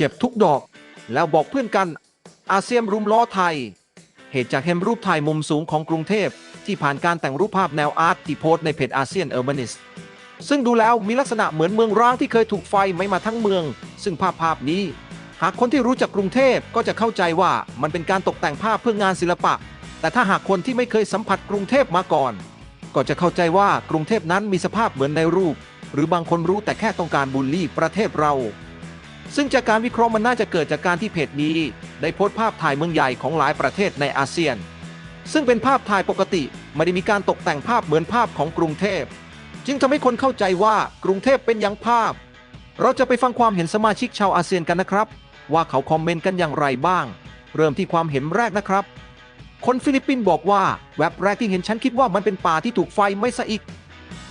เจ็บทุกดอก แล้วบอกเพื่อนกัน อาเซียนรุมล้อไทย เหตุจากเห็นรูปถ่ายมุมสูงของกรุงเทพ ที่ผ่านการแต่งรูปภาพแนวอาร์ตที่โพสในเพจอาเซียนเออร์บานิสซึ่งดูแล้วมีลักษณะเหมือนเมืองร้างที่เคยถูกไฟไหม้มาทั้งเมือง ซึ่งภาพภาพนี้ หากคนที่รู้จักกรุงเทพก็จะเข้าใจว่ามันเป็นการตกแต่งภาพเพื่องานศิลปะ แต่ถ้าหากคนที่ไม่เคยสัมผัสกรุงเทพมาก่อน ก็จะเข้าใจว่ากรุงเทพนั้นมีสภาพเหมือนในรูป หรือบางคนรู้แต่แค่ต้องการบูลลี่ประเทศเรา ซึ่งจากการวิเคราะห์มันน่าจะเกิดจากการที่เพจนี้ ได้โพสต์ภาพถ่ายเมืองใหญ่ของหลายประเทศในอาเซียน ซึ่งเป็นภาพถ่ายปกติไม่ได้มีการตกแต่งภาพเหมือนภาพของกรุงเทพ จึงทำให้คนเข้าใจว่ากรุงเทพเป็นอย่างภาพ เราจะไปฟังความเห็นสมาชิกชาวอาเซียนกันนะครับ ว่าเขาคอมเมนต์กันอย่างไรบ้าง เริ่มที่ความเห็นแรกนะครับ คนฟิลิปปินส์บอกว่าแวบแรกที่เห็นฉันคิดว่ามันเป็นป่าที่ถูกไฟไหม้ซะอีก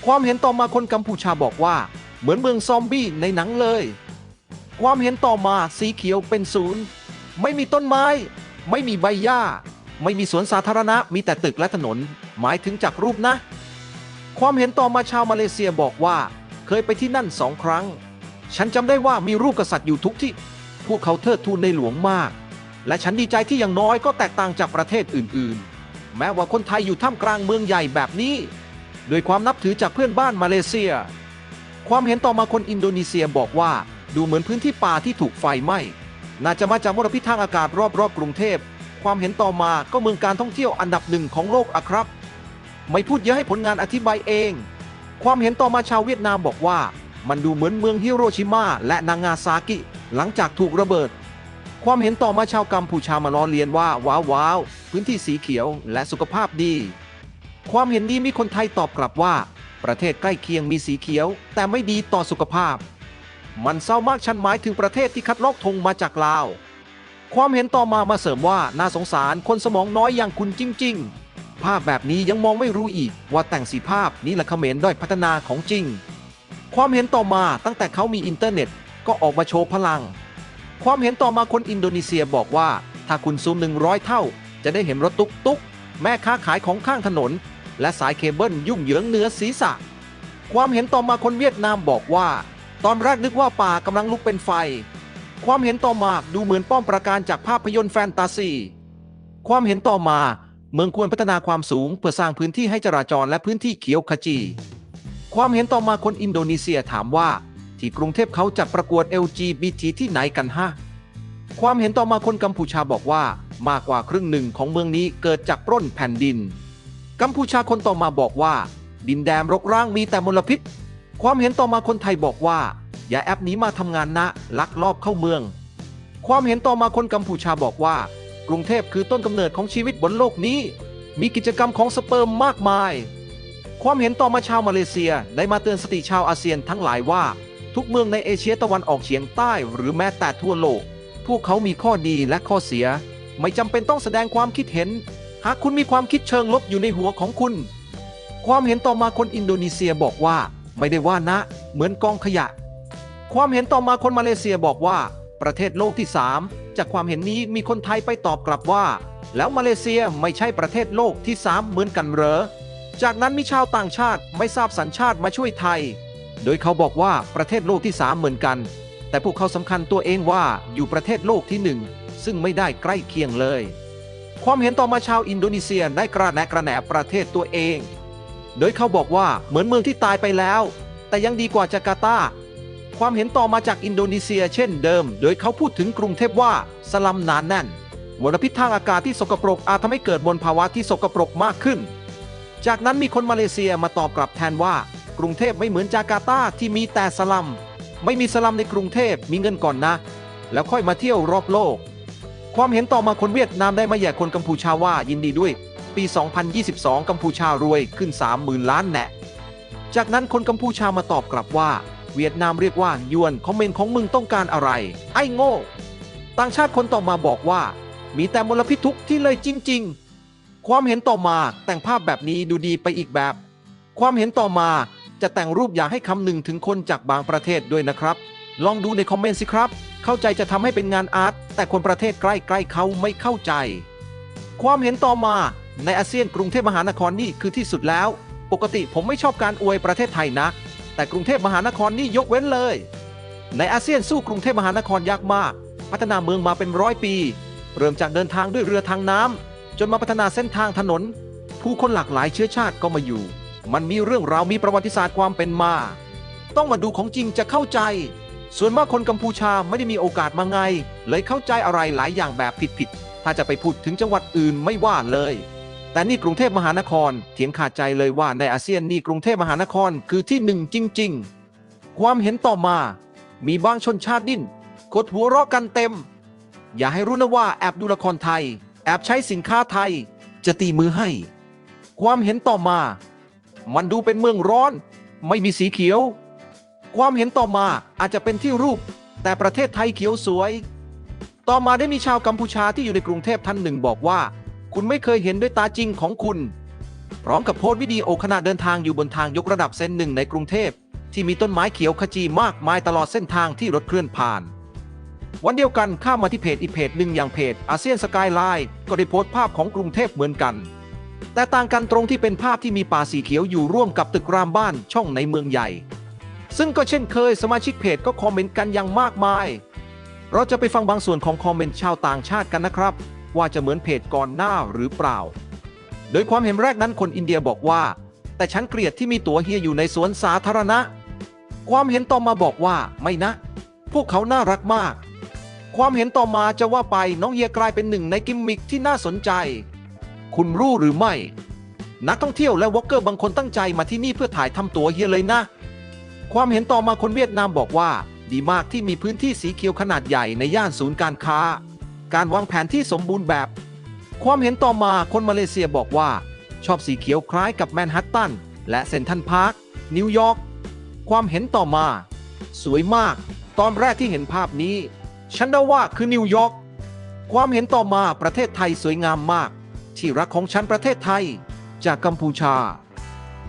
ความเห็นต่อมาคนกัมพูชาบอกว่า เหมือนเมืองซอมบี้ในหนังเลย ความเห็นต่อมาสีเขียวเป็นศูนย์ไม่มีต้นไม้ ไม่มีใบหญ้า ไม่มีสวนสาธารณะมีแต่ตึกและถนน หมายถึงจากรูปนะ ความเห็นต่อมาชาวมาเลเซียบอกว่า เคยไปที่นั่นสองครั้ง ฉันจำได้ว่ามีรูปกษัตริย์อยู่ทุกที่ พวกเขาเทิดทูนในหลวงมาก และฉันดีใจที่อย่างน้อยก็แตกต่างจากประเทศอื่น ๆ แม้ว่าคนไทยอยู่ท่ามกลางเมืองใหญ่แบบนี้โดยความนับถือจากเพื่อนบ้านมาเลเซีย ความเห็นต่อมาคนอินโดนีเซียบอกว่า ดูเหมือนพื้นที่ป่าที่ถูกไฟไหม้น่าจะมาจากมลพิษทางอากาศรอบๆกรุงเทพ ความเห็นต่อมาก็เมืองการท่องเที่ยวอันดับหนึ่งของโลกอะครับ ไม่พูดเยอะให้ผลงานอธิบายเอง ความเห็นต่อมาชาวเวียดนามบอกว่า มันดูเหมือนเมืองฮิโรชิมาและนางาซากิ หลังจากถูกระเบิด ความเห็นต่อมาชาวกัมพูชามาล้อเลียนว่าว้าวว้าวพื้นที่สีเขียวและสุขภาพดี ความเห็นนี้มีคนไทยตอบกลับว่า ประเทศใกล้เคียงมีสีเขียว แต่ไม่ดีต่อสุขภาพ มันเศร้ามากฉันหมายถึงประเทศที่คัดลอกธงมาจากลาว ความเห็นต่อมามาเสริมว่าน่าสงสารคนสมองน้อยอย่างคุณจริง ๆ ภาพแบบนี้ยังมองไม่รู้อีกว่าแต่งสีภาพนี้แหละเขมรด้อยพัฒนาของจริง ความเห็นต่อมาตั้งแต่เขามีอินเทอร์เน็ต ก็ออกมาโชว์พลัง ความเห็นต่อมาคนอินโดนีเซียบอกว่า ถ้าคุณซูม100เท่า จะได้เห็นรถตุ๊กตุกแม่ค้าขายของข้างถนน และสายเคเบิลยุ่งเหยิงเหนือศีรษะ ความเห็นต่อมาคนเวียดนามบอกว่า ตอนแรกนึกว่าป่ากำลังลุกเป็นไฟ ความเห็นต่อมาดูเหมือนป้อมปราการจากภาพยนตร์แฟนตาซี ความเห็นต่อมา เมืองควรพัฒนาความสูงเพื่อสร้างพื้นที่ให้จราจรและพื้นที่เขียวขจี ความเห็นต่อมาคนอินโดนีเซียถามว่า ที่กรุงเทพเขาจัดประกวด LGBT ที่ไหนกันฮะ ความเห็นต่อมาคนกัมพูชาบอกว่ามากกว่าครึ่งหนึ่งของเมืองนี้เกิดจากปล้นแผ่นดิน กัมพูชาคนต่อมาบอกว่า ดินแดนรกร้างมีแต่มลพิษ ความเห็นต่อมาคนไทยบอกว่า อย่าแอปนี้มาทำงานนะ ลักลอบเข้าเมือง ความเห็นต่อมาคนกัมพูชาบอกว่า กรุงเทพคือต้นกำเนิดของชีวิตบนโลกนี้ มีกิจกรรมของสเปิร์มมากมาย ความเห็นต่อมาชาวมาเลเซียได้มาเตือนสติชาวอาเซียนทั้งหลายว่า ทุกเมืองในเอเชียตะวันออกเฉียงใต้หรือแม้แต่ทั่วโลก พวกเขามีข้อดีและข้อเสีย ไม่จำเป็นต้องแสดงความคิดเห็น หากคุณมีความคิดเชิงลบอยู่ในหัวของคุณ ความเห็นต่อมาคนอินโดนีเซียบอกว่า ไม่ได้ว่านะ เหมือนกองขยะ ความเห็นต่อมาคนมาเลเซียบอกว่า ประเทศโลกที่ 3 จากความเห็นนี้มีคนไทยไปตอบกลับว่า แล้วมาเลเซียไม่ใช่ประเทศโลกที่ 3 เหมือนกันเหรอ จากนั้นมีชาวต่างชาติไม่ทราบสัญชาติมาช่วยไทย โดยเขาบอกว่าประเทศโลกที่ 3 เหมือนกัน แต่พวกเขาสำคัญตัวเองว่าอยู่ประเทศโลกที่ 1 ซึ่งไม่ได้ใกล้เคียงเลย ความเห็นต่อมาชาวอินโดนีเซียได้กระแนะกระแหนประเทศตัวเอง โดยเขาบอกว่าเหมือนเมืองที่ตายไปแล้ว แต่ยังดีกว่าจาการ์ตา ความเห็นต่อมาจากอินโดนีเซียเช่นเดิม โดยเขาพูดถึงกรุงเทพว่าสลัมหนานแน่นมลพิษทางอากาศที่สกปรกอาจทำให้เกิดมลภาวะที่สกปรกมากขึ้น จากนั้นมีคนมาเลเซียมาตอบกลับแทนว่า กรุงเทพไม่เหมือนจาการ์ตาที่มีแต่สลัม ไม่มีสลัมในกรุงเทพมีเงินก่อนนะ แล้วค่อยมาเที่ยวรอบโลก ความเห็นต่อมาคนเวียดนามได้มาแย่คนกัมพูชาว่ายินดีด้วย ปี 2022 กัมพูชารวยขึ้น 30,000 ล้านแน่จากนั้นคนกัมพูชามาตอบกลับว่า เวียดนามเรียกว่ายวนคอมเมนต์ของมึงต้องการอะไร ไอ้โง่ ต่างชาติคนต่อมาบอกว่า มีแต่มลพิษทุกที่เลยจริง ๆ ความเห็นต่อมาแต่งภาพแบบนี้ดูดีไปอีกแบบ ความเห็นต่อมาจะแต่งรูปอยากให้คำหนึ่งถึงคนจากบางประเทศด้วยนะครับ ลองดูในคอมเมนต์สิครับ เข้าใจจะทำให้เป็นงานอาร์ตแต่คนประเทศใกล้ๆเขาไม่เข้าใจ ความเห็นต่อมา ในอาเซียนกรุงเทพมหานครนี่คือที่สุดแล้ว ปกติผมไม่ชอบการอวยประเทศไทยนะ แต่กรุงเทพมหานครนี่ยกเว้นเลย ในอาเซียนสู้กรุงเทพมหานครยากมาก พัฒนาเมืองมาเป็นร้อยปี เริ่มจากเดินทางด้วยเรือทางน้ำจนมาพัฒนาเส้นทางถนน ผู้คนหลากหลายเชื้อชาติก็มาอยู่ มันมีเรื่องราวมีประวัติศาสตร์ความเป็นมา ต้องมาดูของจริงจะเข้าใจ ส่วนมากคนกัมพูชาไม่ได้มีโอกาสมาไง เลยเข้าใจอะไรหลายอย่างแบบผิดๆถ้าจะไปพูดถึงจังหวัดอื่นไม่ว่าเลย แต่นี่กรุงเทพมหานครเถียงขาดใจเลยว่าในอาเซียนนี่กรุงเทพมหานครคือที่หนึ่งจริง ๆ ความเห็นต่อมา มีบางชนชาติดิ้นกดหัวเราะกันเต็ม อย่าให้รู้นะว่าแอบดูละครไทย แอบใช้สินค้าไทย จะตีมือให้ ความเห็นต่อมา มันดูเป็นเมืองร้อน ไม่มีสีเขียว ความเห็นต่อมาอาจจะเป็นที่รูป แต่ประเทศไทยเขียวสวย ต่อมาได้มีชาวกัมพูชาที่อยู่ในกรุงเทพท่านหนึ่งบอกว่า คุณไม่เคยเห็นด้วยตาจริงของคุณ พร้อมกับโพสต์วิดีโอขณะเดินทางอยู่บนทางยกระดับเส้นหนึ่งในกรุงเทพ ที่มีต้นไม้เขียวขจีมากมายตลอดเส้นทางที่รถเคลื่อนผ่าน วันเดียวกันข้ามมาที่เพจอีกเพจหนึ่งอย่างเพจอาเซียนสกายไลน์ก็ได้โพสต์ภาพของกรุงเทพเหมือนกัน แต่ต่างกันตรงที่เป็นภาพที่มีป่าสีเขียวอยู่ร่วมกับตึกรามบ้านช่องในเมืองใหญ่ ซึ่งก็เช่นเคยสมาชิกเพจก็คอมเมนต์กันอย่างมากมาย เราจะไปฟังบางส่วนของคอมเมนต์ชาวต่างชาติกันนะครับ ว่าจะเหมือนเพจก่อนหน้าหรือเปล่า โดยความเห็นแรกนั้นคนอินเดียบอกว่า แต่ฉันเกลียดที่มีตัวเฮียอยู่ในสวนสาธารณะ ความเห็นต่อมาบอกว่าไม่นะ พวกเขาน่ารักมาก ความเห็นต่อมาจะว่าไปน้องเฮียกลายเป็นหนึ่งในกิมมิคที่น่าสนใจ คุณรู้หรือไม่ นักท่องเที่ยวและวอล์กเกอร์บางคนตั้งใจมาที่นี่เพื่อถ่ายทำตัวเฮียเลยนะ ความเห็นต่อมาคนเวียดนามบอกว่า ดีมากที่มีพื้นที่สีเขียวขนาดใหญ่ในย่านศูนย์การค้า การวางแผนที่สมบูรณ์แบบ ความเห็นต่อมาคนมาเลเซียบอกว่า ชอบสีเขียวคล้ายกับแมนฮัตตัน และเซนทรัลพาร์ค นิวยอร์ก ความเห็นต่อมา สวยมาก ตอนแรกที่เห็นภาพนี้ ฉันเดาว่าคือนิวยอร์ก ความเห็นต่อมาประเทศไทยสวยงามมาก ที่รักของฉันประเทศไทย จากกัมพูชา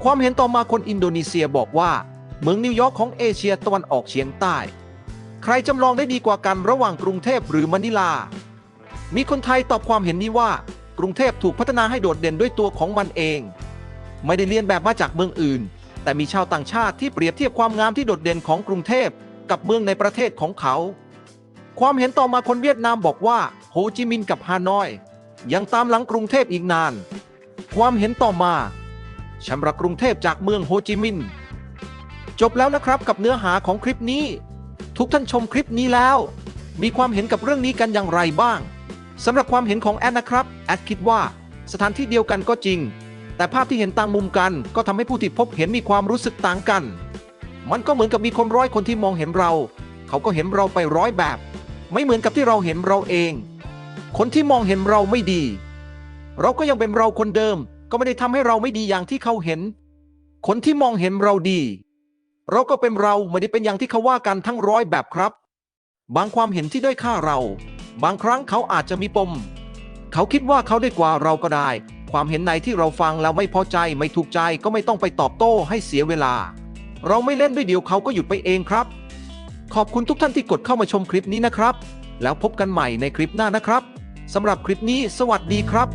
ความเห็นต่อมาคนอินโดนีเซียบอกว่า เมืองนิวยอร์กของเอเชียตะวันออกเฉียงใต้ ใครจำลองได้ดีกว่ากันระหว่างกรุงเทพหรือมะนิลา มีคนไทยตอบความเห็นนี้ว่า กรุงเทพถูกพัฒนาให้โดดเด่นด้วยตัวของมันเอง ไม่ได้เลียนแบบมาจากเมืองอื่น แต่มีชาวต่างชาติที่เปรียบเทียบความงามที่โดดเด่นของกรุงเทพกับเมืองในประเทศของเขา ความเห็นต่อมาคนเวียดนามบอกว่าโฮจิมินห์กับฮานอย ยังตามหลังกรุงเทพอีกนาน ความเห็นต่อมาฉันรักกรุงเทพจากเมืองโฮจิมินห์จบแล้วนะครับกับเนื้อหาของคลิปนี้ ทุกท่านชมคลิปนี้แล้ว มีความเห็นกับเรื่องนี้กันอย่างไรบ้าง สำหรับความเห็นของแอดนะครับ แอดคิดว่าสถานที่เดียวกันก็จริง แต่ภาพที่เห็นต่างมุมกันก็ทำให้ผู้ที่พบเห็นมีความรู้สึกต่างกัน มันก็เหมือนกับมีคนร้อยคนที่มองเห็นเรา เขาก็เห็นเราไปร้อยแบบ ไม่เหมือนกับที่เราเห็นเราเอง คนที่มองเห็นเราไม่ดี เราก็ยังเป็นเราคนเดิม ก็ไม่ได้ทำให้เราไม่ดีอย่างที่เขาเห็น คนที่มองเห็นเราดี เราก็เป็นเราไม่ได้เป็นอย่างที่เขาว่ากันทั้งร้อยแบบครับ บางความเห็นที่ด้อยค่าเรา บางครั้งเขาอาจจะมีปม เขาคิดว่าเขาได้กว่าเราก็ได้ ความเห็นไหนที่เราฟังแล้วไม่พอใจไม่ถูกใจก็ไม่ต้องไปตอบโต้ให้เสียเวลา เราไม่เล่นด้วยเดียวเขาก็หยุดไปเองครับ ขอบคุณทุกท่านที่กดเข้ามาชมคลิปนี้นะครับ แล้วพบกันใหม่ในคลิปหน้านะครับสำหรับคลิปนี้สวัสดีครับ